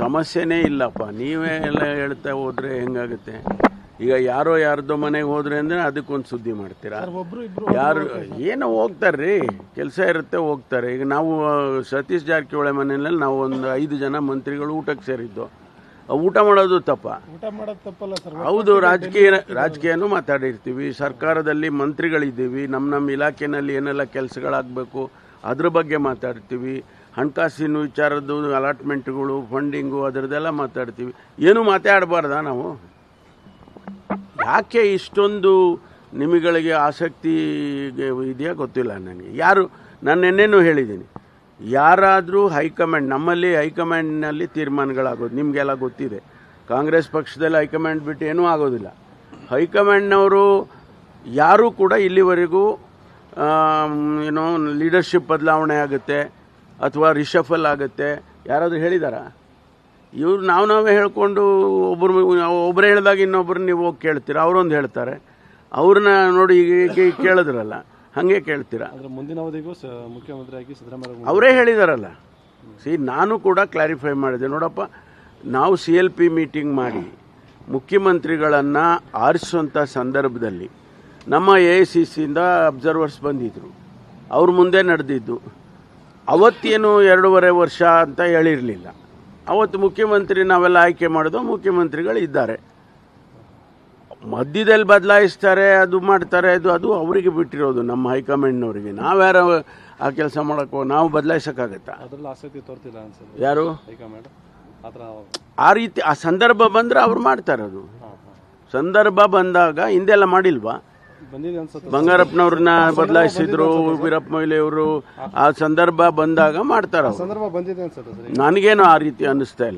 ಸಮಸ್ಯೆನೇ ಇಲ್ಲಪ್ಪ. ನೀವೇ ಎಲ್ಲ ಹೇಳ್ತಾ ಹೋದ್ರೆ ಹೆಂಗಾಗುತ್ತೆ? ಈಗ ಯಾರೋ ಯಾರ್ದೋ ಮನೆಗೆ ಹೋದ್ರೆ ಅಂದ್ರೆ ಅದಕ್ಕೊಂದು ಸುದ್ದಿ ಮಾಡ್ತೀರಾ? ಯಾರು ಏನೋ ಹೋಗ್ತಾರ್ರಿ? ಕೆಲಸ ಇರುತ್ತೆ ಹೋಗ್ತಾರೆ. ಈಗ ನಾವು ಸತೀಶ್ ಜಾರಕಿಹೊಳಿ ಮನೆಯಲ್ಲಿ ನಾವು ಒಂದು ಐದು ಜನ ಮಂತ್ರಿಗಳು ಊಟಕ್ಕೆ ಸೇರಿದ್ದು. ಊಟ ಮಾಡೋದು ತಪ್ಪ. ಊಟ ಮಾಡೋದು ತಪ್ಪಲ್ಲ ಸರ್. ಹೌದು ರಾಜಕೀಯ ರಾಜಕೀಯನೂ ಮಾತಾಡಿರ್ತೀವಿ. ಸರ್ಕಾರದಲ್ಲಿ ಮಂತ್ರಿಗಳಿದ್ದೀವಿ. ನಮ್ಮ ನಮ್ಮ ಇಲಾಖೆನಲ್ಲಿ ಏನೆಲ್ಲ ಕೆಲಸಗಳಾಗಬೇಕು ಅದ್ರ ಬಗ್ಗೆ ಮಾತಾಡ್ತೀವಿ. ಹಣಕಾಸಿನ ವಿಚಾರದ್ದು ಅಲಾಟ್ಮೆಂಟ್ಗಳು ಫಂಡಿಂಗು ಅದರದ್ದೆಲ್ಲ ಮಾತಾಡ್ತೀವಿ. ಏನು ಮಾತಾಡಬಾರ್ದಾ ನಾವು? ಯಾಕೆ ಇಷ್ಟೊಂದು ನಿಮಗಳಿಗೆ ಆಸಕ್ತಿ ಇದೆಯಾ ಗೊತ್ತಿಲ್ಲ ನನಗೆ. ಯಾರು, ನಾನು ನಿನ್ನೆನೂ ಹೇಳಿದ್ದೀನಿ. ಯಾರಾದರೂ ಹೈಕಮಾಂಡ್, ನಮ್ಮಲ್ಲಿ ಹೈಕಮಾಂಡ್ನಲ್ಲಿ ತೀರ್ಮಾನಗಳಾಗೋದು, ನಿಮಗೆಲ್ಲ ಗೊತ್ತಿದೆ. ಕಾಂಗ್ರೆಸ್ ಪಕ್ಷದಲ್ಲಿ ಹೈಕಮಾಂಡ್ ಬಿಟ್ಟು ಏನೂ ಆಗೋದಿಲ್ಲ. ಹೈಕಮಾಂಡ್ನವರು ಯಾರೂ ಕೂಡ ಇಲ್ಲಿವರೆಗೂ ಏನೋ ಲೀಡರ್ಶಿಪ್ ಬದಲಾವಣೆ ಆಗುತ್ತೆ ಅಥವಾ ರಿಷಫಲ್ ಆಗುತ್ತೆ. ಯಾರಾದರೂ ಹೇಳಿದಾರಾ? ಇವ್ರು ನಾವು ನಾವೇ ಹೇಳ್ಕೊಂಡು ಒಬ್ಬರು ಒಬ್ಬರು ಹೇಳಿದಾಗ ಇನ್ನೊಬ್ಬರು ನೀವು ಹೋಗಿ ಕೇಳ್ತೀರಾ? ಅವರೊಂದು ಹೇಳ್ತಾರೆ. ಅವ್ರನ್ನ ನೋಡಿ ಈಗ ಕೇಳಿದ್ರಲ್ಲ ಹಾಗೆ ಕೇಳ್ತೀರಾ? ಮುಂದಿನ ಅವಧಿಗೂ ಮುಖ್ಯಮಂತ್ರಿಯಾಗಿ ಸಿದ್ದರಾಮಯ್ಯ ಅವರೇ ಹೇಳಿದಾರಲ್ಲ. ಸಿ ನಾನು ಕೂಡ ಕ್ಲಾರಿಫೈ ಮಾಡಿದೆ. ನೋಡಪ್ಪ ನಾವು ಸಿ ಎಲ್ ಪಿ ಮೀಟಿಂಗ್ ಮಾಡಿ ಮುಖ್ಯಮಂತ್ರಿಗಳನ್ನು ಆರಿಸುವಂಥ ಸಂದರ್ಭದಲ್ಲಿ ನಮ್ಮ ಎ ಐ ಸಿ ಸಿಯಿಂದ ಅಬ್ಸರ್ವರ್ಸ್ ಬಂದಿದ್ದರು ಅವ್ರ ಮುಂದೆ ನಡೆದಿದ್ದು. ಅವತ್ತೇನು ಎರಡೂವರೆ ವರ್ಷ ಅಂತ ಹೇಳಿರಲಿಲ್ಲ. ಅವತ್ತು ಮುಖ್ಯಮಂತ್ರಿ ನಾವೆಲ್ಲ ಆಯ್ಕೆ ಮಾಡೋದು ಮುಖ್ಯಮಂತ್ರಿಗಳು ಇದ್ದಾರೆ. ಮಧ್ಯದಲ್ಲಿ ಬದಲಾಯಿಸ್ತಾರೆ ಅದು ಮಾಡ್ತಾರೆ ಅದು ಅದು ಅವರಿಗೆ ಬಿಟ್ಟಿರೋದು ನಮ್ಮ ಹೈಕಮಾಂಡ್ನವರಿಗೆ. ನಾವ್ಯಾರ ಆ ಕೆಲಸ ಮಾಡೋಕ್ಕೋ ನಾವು ಬದಲಾಯಿಸೋಕ್ಕಾಗತ್ತಾ? ಆಸಕ್ತಿ ತೋರ್ತಿಲ್ಲ ಅನ್ಸುತ್ತೆ. ಯಾರು? ಹೈಕಮಾಂಡ್. ಆ ರೀತಿ ಆ ಸಂದರ್ಭ ಬಂದರೆ ಅವ್ರು ಮಾಡ್ತಾರೆ ಅದು ಸಂದರ್ಭ ಬಂದಾಗ ಹಿಂದೆಲ್ಲ ಮಾಡಿಲ್ವಾ? ಬಂಗಾರಪ್ಪನವ್ರನ್ನ ಬದಲಾಯಿಸಿದ್ರು ವೀರಪ್ಪ ಮೊಯ್ಲಿಯವರು ಆ ಸಂದರ್ಭ ಬಂದಾಗ ಮಾಡ್ತಾರ ಸಂದರ್ಭ ಬಂದಿದೆ ಅನ್ಸುತ್ತೆ ನನಗೇನು ಆ ರೀತಿ ಅನ್ನಿಸ್ತಾ ಇಲ್ಲ.